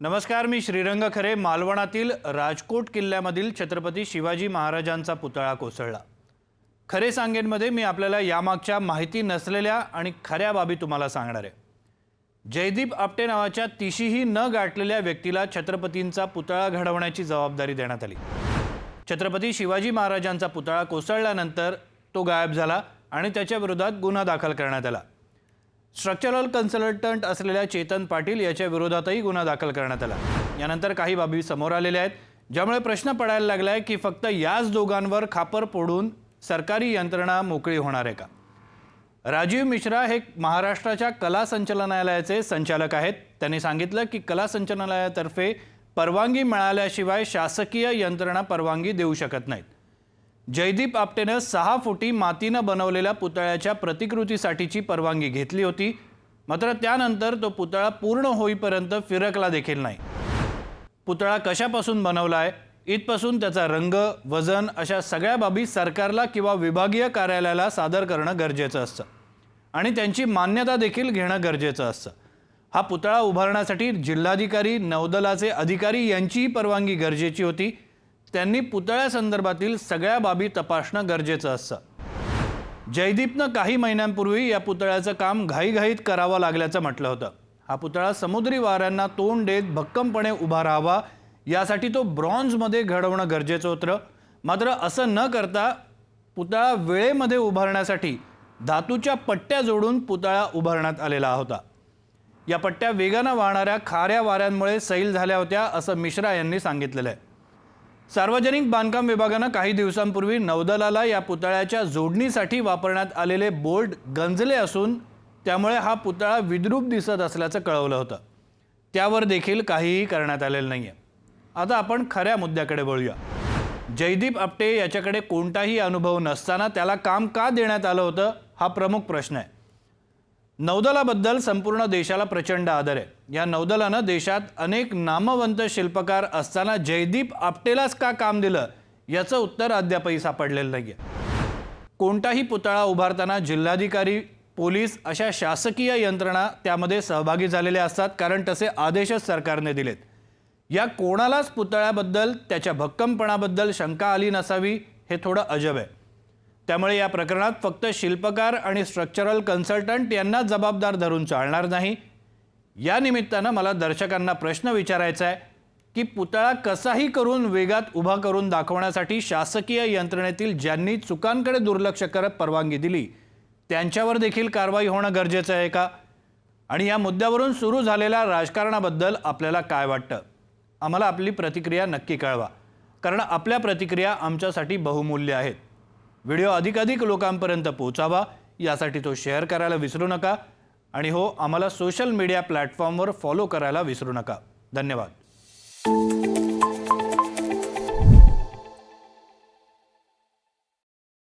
नमस्कार मी श्रीरंग खरे. मालवणातील राजकोट किल्ल्यामधील छत्रपती शिवाजी महाराजांचा पुतळा कोसळला. खरे सांगेनमध्ये मी आपल्याला यामागच्या माहिती नसलेल्या आणि खऱ्या बाबी तुम्हाला सांगणार आहे. जयदीप आपटे नावाच्या तिशीही न गाठलेल्या व्यक्तीला छत्रपतींचा पुतळा घडवण्याची जबाबदारी देण्यात आली. छत्रपती शिवाजी महाराजांचा पुतळा कोसळल्यानंतर तो गायब झाला आणि त्याच्या विरोधात गुन्हा दाखल करण्यात आला. स्ट्रक्चरल कन्सल्टंट असलेल्या चेतन पाटील याच्या विरोधातही गुन्हा दाखल करण्यात आला. यानंतर काही बाबी समोर आलेल्या आहेत. ज्यामुळे प्रश्न पडायला लागला आहे की फक्त याच दोघांवर खापर फोडून सरकारी यंत्रणा मोकळी होणार आहे का? राजीव मिश्रा हे महाराष्ट्राच्या कला संचालनालयाचे संचालक आहेत. त्यांनी सांगितलं की कला संचालनालयातर्फे परवानगी मिळाल्याशिवाय शासकीय यंत्रणा परवानगी देऊ शकत नाहीत. जयदीप आपटेनं सहा फुटी मातीनं बनवलेल्या पुतळ्याच्या प्रतिकृतीसाठीची परवानगी घेतली होती. मात्र त्यानंतर तो पुतळा पूर्ण होईपर्यंत फिरकला देखील नाही. पुतळा कशापासून बनवला आहे इथपासून त्याचा रंग वजन अशा सगळ्या बाबी सरकारला किंवा विभागीय कार्यालयाला सादर करणं गरजेचं असतं. आणि त्यांची मान्यता देखील घेणं गरजेचं असतं. हा पुतळा उभारण्यासाठी जिल्हाधिकारी नौदलाचे अधिकारी यांचीही परवानगी गरजेची होती. त्यांनी पुतळ्यासंदर्भातील सगळ्या बाबी तपासणं गरजेचं असतं. जयदीपनं काही महिन्यांपूर्वी या पुतळ्याचं काम घाईघाईत करावं लागल्याचं म्हटलं होतं. हा पुतळा समुद्री वाऱ्यांना तोंड देत भक्कमपणे उभा राहावा यासाठी तो ब्रॉन्झमध्ये घडवणं गरजेचं होतं. मात्र असं न करता पुतळा वेळेमध्ये उभारण्यासाठी धातूच्या पट्ट्या जोडून पुतळा उभारण्यात आलेला होता. या पट्ट्या वेगानं वाहणाऱ्या खाऱ्या वाऱ्यांमुळे सैल झाल्या होत्या असं मिश्रा यांनी सांगितलेलं आहे. सार्वजनिक बांधकाम विभागानं काही दिवसांपूर्वी नौदलाला या पुतळ्याच्या जोडणीसाठी वापरण्यात आलेले बोर्ड गंजले असून त्यामुळे हा पुतळा विद्रूप दिसत असल्याचं कळवलं होतं. त्यावर देखील काहीही करण्यात आलेलं नाही आहे आता आपण खऱ्या मुद्द्याकडे वळूया. जयदीप आपटे याच्याकडे कोणताही अनुभव नसताना त्याला काम का देण्यात आलं होतं हा प्रमुख प्रश्न आहे. नौदलाबद्दल संपूर्ण देशाला प्रचंड आदर आहे. या नौदलानं देशात अनेक नामवंत शिल्पकार असताना जयदीप आपटेलाच का काम दिलं याचं उत्तर अद्यापही सापडलेलं नाही आहे कोणताही पुतळा उभारताना जिल्हाधिकारी पोलीस अशा शासकीय यंत्रणा त्यामध्ये सहभागी झालेल्या असतात कारण तसे आदेशच सरकारने दिलेत. या कोणालाच पुतळ्याबद्दल त्याच्या भक्कमपणाबद्दल शंका आली नसावी हे थोडं अजब आहे. त्यामुळे या प्रकरणात फक्त शिल्पकार आणि स्ट्रक्चरल कन्सल्टंट यांना जबाबदार धरून चालणार नाही. या निमित्तानं मला दर्शकांना प्रश्न विचारायचा आहे की पुतळा कसाही करून वेगात उभा करून दाखवण्यासाठी शासकीय यंत्रणेतील ज्यांनी चुकांकडे दुर्लक्ष करत परवानगी दिली त्यांच्यावर देखील कारवाई होणं गरजेचं आहे का? आणि या मुद्द्यावरून सुरू झालेल्या राजकारणाबद्दल आपल्याला काय वाटतं? आम्हाला आपली प्रतिक्रिया नक्की कळवा कारण आपल्या प्रतिक्रिया आमच्यासाठी बहुमूल्य आहेत. व्हिडिओ अधिकाधिक लोकांपर्यंत पोहोचावा यासाठी तो शेअर करायला विसरू नका आणि हो आम्हाला सोशल मीडिया प्लॅटफॉर्मवर फॉलो करायला विसरू नका. धन्यवाद.